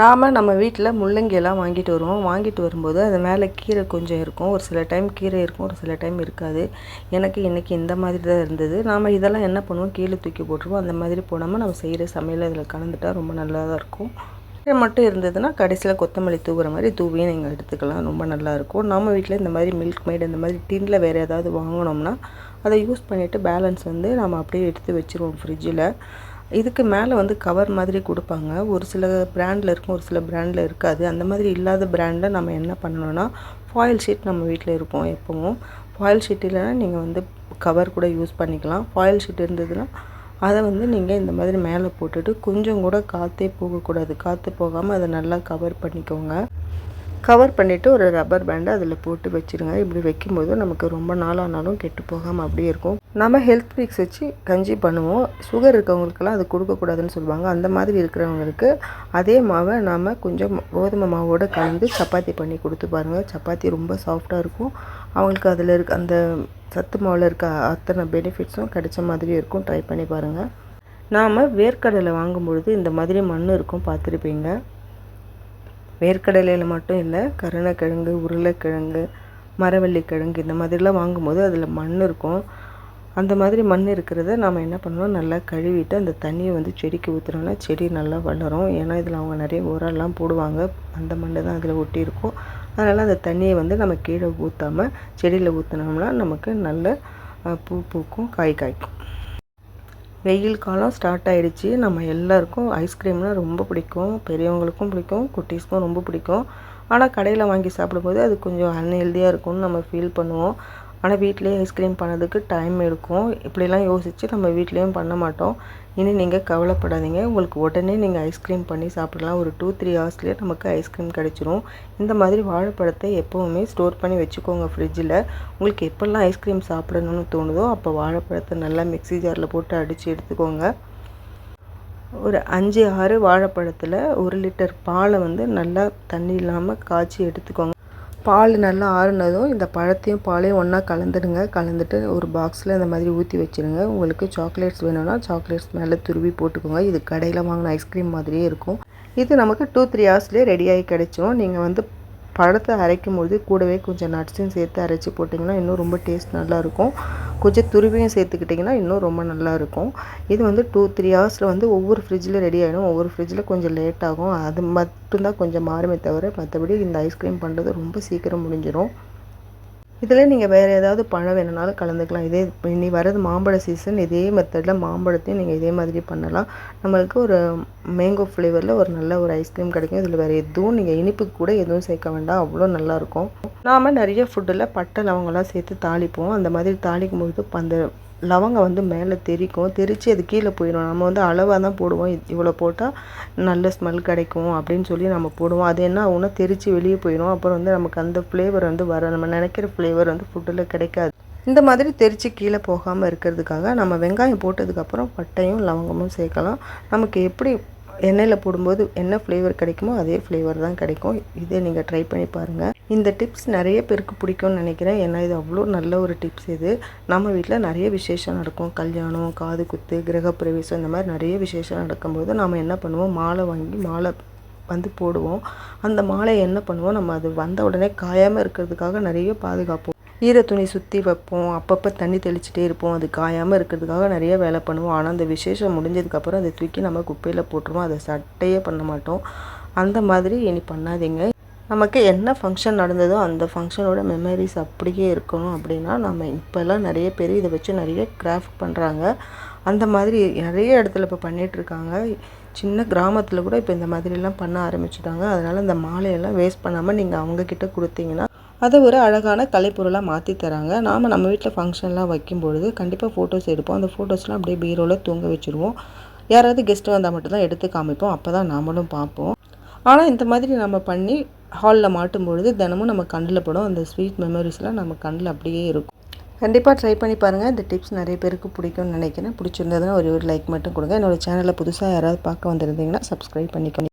நாம் நம்ம வீட்டில் முள்ளங்கியெல்லாம் வாங்கிட்டு வருவோம். வாங்கிட்டு வரும்போது அது மேலே கீரை கொஞ்சம் இருக்கும். ஒரு சில டைம் கீரை இருக்கும் ஒரு சில டைம் இருக்காது. எனக்கு இன்றைக்கி இந்த மாதிரி தான் இருந்தது. நாம் இதெல்லாம் என்ன பண்ணுவோம்? கீழே தூக்கி போட்டுருவோம். அந்த மாதிரி போடாமல் நம்ம செய்கிற சமையல் அதில் கலந்துட்டா ரொம்ப நல்லா தான் இருக்கும். கீரை மட்டும் இருந்ததுன்னா கடைசியில் கொத்தமல்லி தூவுற மாதிரி தூவியும் நீங்கள் எடுத்துக்கலாம். ரொம்ப நல்லாயிருக்கும் நம்ம வீட்டில் இந்த மாதிரி மில்க் மேட் இந்த மாதிரி டின்னில் வேறு ஏதாவது வாங்கினோம்னா அதை யூஸ் பண்ணிவிட்டு பேலன்ஸ் வந்து நம்ம அப்படியே எடுத்து வச்சுருவோம் ஃப்ரிட்ஜில் இதுக்கு மேலே வந்து கவர் மாதிரி கொடுப்பாங்க. ஒரு சில பிராண்டில் இருக்கும் ஒரு சில பிராண்டில் இருக்காது. அந்த மாதிரி இல்லாத பிராண்டில் நம்ம என்ன பண்ணணும்னா ஃபாயில் ஷீட் நம்ம வீட்டில் இருக்கும் எப்போவும். ஃபாயில் ஷீட் இல்லைன்னா நீங்கள் வந்து கவர் கூட யூஸ் பண்ணிக்கலாம். ஃபாயில் ஷீட் இருந்ததுன்னா அதை வந்து நீங்கள் இந்த மாதிரி மேலே போட்டுட்டு கொஞ்சம் கூட காற்றே போகக்கூடாது காற்று போகாமல் அதை நல்லா கவர் பண்ணிக்கோங்க. கவர் பண்ணிவிட்டு ஒரு ரப்பர் பேண்டை அதில் போட்டு வச்சுருங்க. இப்படி வைக்கும்போது நமக்கு ரொம்ப நாளானாலும் கெட்டு போகாமல் அப்படியே இருக்கும். நம்ம ஹெல்த் மிக்ஸ் வச்சு கஞ்சி பண்ணுவோம். சுகர் இருக்கவங்களுக்கெல்லாம் அது கொடுக்கக்கூடாதுன்னு சொல்லுவாங்க. அந்த மாதிரி இருக்கிறவங்களுக்கு அதே மாவை நாம் கொஞ்சம் கோதுமை மாவோடு கலந்து சப்பாத்தி பண்ணி கொடுத்து பாருங்கள் சப்பாத்தி ரொம்ப சாஃப்டாக இருக்கும். அவங்களுக்கு அதில் இருக்க அந்த சத்து மாவில் இருக்க அத்தனை பெனிஃபிட்ஸும் கிடைச்ச மாதிரி இருக்கும். ட்ரை பண்ணி பாருங்கள் நாம் வேர்க்கடலை வாங்கும்பொழுது இந்த மாதிரி மண் இருக்கும் பார்த்துருப்பீங்க. வேர்க்கடலையில் மட்டும் இல்லை கருணக்கிழங்கு உருளைக்கிழங்கு மரவள்ளிக்கிழங்கு இந்த மாதிரிலாம் வாங்கும்போது அதில் மண் இருக்கும். அந்த மாதிரி மண் இருக்கிறத நாம் என்ன பண்ணணும்? நல்லா கழுவிட்டு அந்த தண்ணியை வந்து செடிக்கு ஊற்றுனோம்னா செடி நல்லா வளரும். ஏன்னா இதில் அவங்க நிறைய உரம்லாம் போடுவாங்க. அந்த மண் தான் அதில் ஒட்டி இருக்கும் அதனால் அந்த தண்ணியை வந்து நம்ம கீழே ஊற்றாமல் செடியில் ஊற்றினோம்னா நமக்கு நல்ல பூ பூக்கும் காய் காய்க்கும். வெயில் காலம் ஸ்டார்ட் ஆகிடுச்சி நம்ம எல்லாருக்கும் ஐஸ்கிரீம்னால் ரொம்ப பிடிக்கும். பெரியவங்களுக்கும் பிடிக்கும். குட்டீஸ்க்கும் ரொம்ப பிடிக்கும். ஆனால் கடையில் வாங்கி சாப்பிடும்போது அது கொஞ்சம் அன்ஹெல்தியாக இருக்கும்னு நம்ம ஃபீல் பண்ணுவோம். ஆனால் வீட்லேயே ஐஸ்கிரீம் பண்ணதுக்கு டைம் எடுக்கும். இப்படிலாம் யோசித்து நம்ம வீட்லேயும் பண்ண மாட்டோம். இனி நீங்கள் கவலைப்படாதீங்க. உங்களுக்கு உடனே நீங்கள் ஐஸ்கிரீம் பண்ணி சாப்பிடலாம். ஒரு டூ த்ரீ ஹவர்ஸ்லேயே நமக்கு ஐஸ்கிரீம் கிடச்சிரும். இந்த மாதிரி வாழைப்பழத்தை எப்போவுமே ஸ்டோர் பண்ணி வச்சுக்கோங்க ஃப்ரிட்ஜில் உங்களுக்கு எப்போல்லாம் ஐஸ்கிரீம் சாப்பிடணும்னு தோணுதோ அப்போ வாழைப்பழத்தை நல்லா மிக்ஸி ஜாரில் போட்டு அடித்து எடுத்துக்கோங்க. ஒரு அஞ்சு ஆறு வாழைப்பழத்தில் ஒரு லிட்டர் பாலை வந்து நல்லா தண்ணி இல்லாமல் காய்ச்சி எடுத்துக்கோங்க. பால் நல்லா ஆறுனதும் இந்த பழத்தையும் பாலையும் ஒன்றா கலந்துடுங்க. கலந்துட்டு ஒரு பாக்ஸில் இந்த மாதிரி ஊற்றி வச்சுருங்க. உங்களுக்கு சாக்லேட்ஸ் வேணும்னா சாக்லேட்ஸ் மேலே துருவி போட்டுக்கோங்க. இது கடையில் வாங்கின ஐஸ்கிரீம் மாதிரியே இருக்கும். இது நமக்கு டூ த்ரீ ஹவர்ஸ்லேயே ரெடியாகி கிடைச்சிரும். நீங்கள் வந்து பழத்தை அரைக்கும் போது கூடவே கொஞ்சம் நட்ஸையும் சேர்த்து அரைச்சி போட்டிங்கன்னா இன்னும் ரொம்ப டேஸ்ட் நல்லாயிருக்கும். கொஞ்சம் துருவியும் சேர்த்துக்கிட்டிங்கன்னா இன்னும் ரொம்ப நல்லாயிருக்கும். இது வந்து டூ த்ரீ ஹவர்ஸில் வந்து ஒவ்வொரு ஃப்ரிட்ஜில் ரெடி ஆகிடும் ஒவ்வொரு ஃப்ரிட்ஜில் கொஞ்சம் லேட் ஆகும். அது மட்டும்தான் கொஞ்சம் மாறுமே தவிர மற்றபடி இந்த ஐஸ்கிரீம் பண்ணுறது ரொம்ப சீக்கிரம் முடிஞ்சிடும். இதில் நீங்கள் வேறு ஏதாவது பழம் வேணுனாலும் கலந்துக்கலாம். இதே இனி வரது மாம்பழ சீசன் இதே மெத்தடில் மாம்பழத்தையும் நீங்கள் இதே மாதிரி பண்ணலாம். நம்மளுக்கு ஒரு மேங்கோ ஃப்ளேவரில் ஒரு நல்ல ஒரு ஐஸ்கிரீம் கிடைக்கும். இதில் வேறு எதுவும் நீங்கள் இனிப்புக்கு கூட எதுவும் சேர்க்க வேண்டாம். அவ்வளோ நல்லாயிருக்கும். நாம் நிறைய ஃபுட்டில் பட்டை லவங்கெல்லாம் சேர்த்து தாளிப்போம். அந்த மாதிரி தாளிக்கும் போது அந்த லவங்கம் வந்து மேலே தெரிக்கும். தெரித்து அது கீழே போயிடும் நம்ம வந்து அளவாக தான் போடுவோம். இவ்வளோ போட்டால் நல்ல ஸ்மெல் கிடைக்கும் அப்படின்னு சொல்லி நம்ம போடுவோம். அது என்ன ஆகும்னா தெரித்து வெளியே போயிடும் அப்புறம் வந்து நமக்கு அந்த ஃப்ளேவர் வந்து வர நம்ம நினைக்கிற ஃப்ளேவர் வந்து ஃபுட்டில் கிடைக்காது. இந்த மாதிரி தெரித்து கீழே போகாமல் இருக்கிறதுக்காக நம்ம வெங்காயம் போட்டதுக்கப்புறம் பட்டையும் லவங்கமும் சேர்க்கலாம். நமக்கு எப்படி எண்ணெயில் போடும்போது என்ன ஃப்ளேவர் கிடைக்குமோ அதே ஃப்ளேவர் தான் கிடைக்கும். இதே நீங்கள் ட்ரை பண்ணி பாருங்கள் இந்த டிப்ஸ் நிறைய பேருக்கு பிடிக்கும்னு நினைக்கிறேன். ஏன்னா இது அவ்வளோ நல்ல ஒரு டிப்ஸ் இது. நம்ம வீட்டில் நிறைய விசேஷம் நடக்கும். கல்யாணம் காது குத்து கிரகப்பிரவேசம் இந்த மாதிரி நிறைய விசேஷம் நடக்கும்போது நாம் என்ன பண்ணுவோம்? மாலை வாங்கி மாலை வந்து போடுவோம். அந்த மாலையை என்ன பண்ணுவோம்? நம்ம அது வந்த உடனே காயாமல் இருக்கிறதுக்காக நிறைய பாதுகாப்போம். ஈர துணி சுற்றி வைப்போம். அப்பப்போ தண்ணி தெளிச்சிட்டே இருப்போம். அது காயாமல் இருக்கிறதுக்காக நிறைய வேலை பண்ணுவோம். ஆனால் அந்த விசேஷம் முடிஞ்சதுக்கப்புறம் அதை தூக்கி நம்ம குப்பையில் போட்டுருவோம். அதை சட்டையே பண்ண மாட்டோம். அந்த மாதிரி இனி பண்ணாதீங்க. நமக்கு என்ன ஃபங்க்ஷன் நடந்ததோ அந்த ஃபங்க்ஷனோட மெமரிஸ் அப்படியே இருக்கணும் அப்படின்னா நம்ம இப்போல்லாம் நிறைய பேர் இதை வச்சு நிறைய கிராஃப்ட் பண்ணுறாங்க அந்த மாதிரி நிறைய இடத்துல இப்போ பண்ணிகிட்ருக்காங்க சின்ன கிராமத்தில் கூட இப்போ இந்த மாதிரிலாம் பண்ண ஆரம்பிச்சிட்டாங்க. அதனால் இந்த மாலையெல்லாம் வேஸ்ட் பண்ணாமல் நீங்கள் அவங்கக்கிட்ட கொடுத்தீங்கன்னா அதை ஒரு அழகான கலைப்பொருளாக மாற்றி தராங்க. நாம் நம்ம வீட்டில் ஃபங்க்ஷன்லாம் வைக்கும்பொழுது கண்டிப்பாக ஃபோட்டோஸ் எடுப்போம். அந்த ஃபோட்டோஸ்லாம் அப்படியே பீரோவில் தூங்க வச்சுருவோம். யாராவது கெஸ்ட்டு வந்தால் மட்டும்தான் எடுத்து காமிப்போம். அப்போ தான் நாமளும் பார்ப்போம். ஆனால் இந்த மாதிரி நம்ம பண்ணி ஹாலில் மாட்டும் பொழுது தினமும் நம்ம கண்ணில் படும் அந்த ஸ்வீட் மெமரிஸ்லாம் நம்ம கண்ணில் அப்படியே இருக்கும். கண்டிப்பாக ட்ரை பண்ணி பாருங்கள் இந்த டிப்ஸ் நிறைய பேருக்கு பிடிக்கும்னு நினைக்கிறேன். பிடிச்சிருந்ததுன்னா ஒரு ஒரு லைக் மட்டும் கொடுங்க. என்னோடய சேனலில் புதுசாக யாராவது பார்க்க வந்திருந்தீங்கன்னா சப்ஸ்கிரைப் பண்ணிக்கோங்க.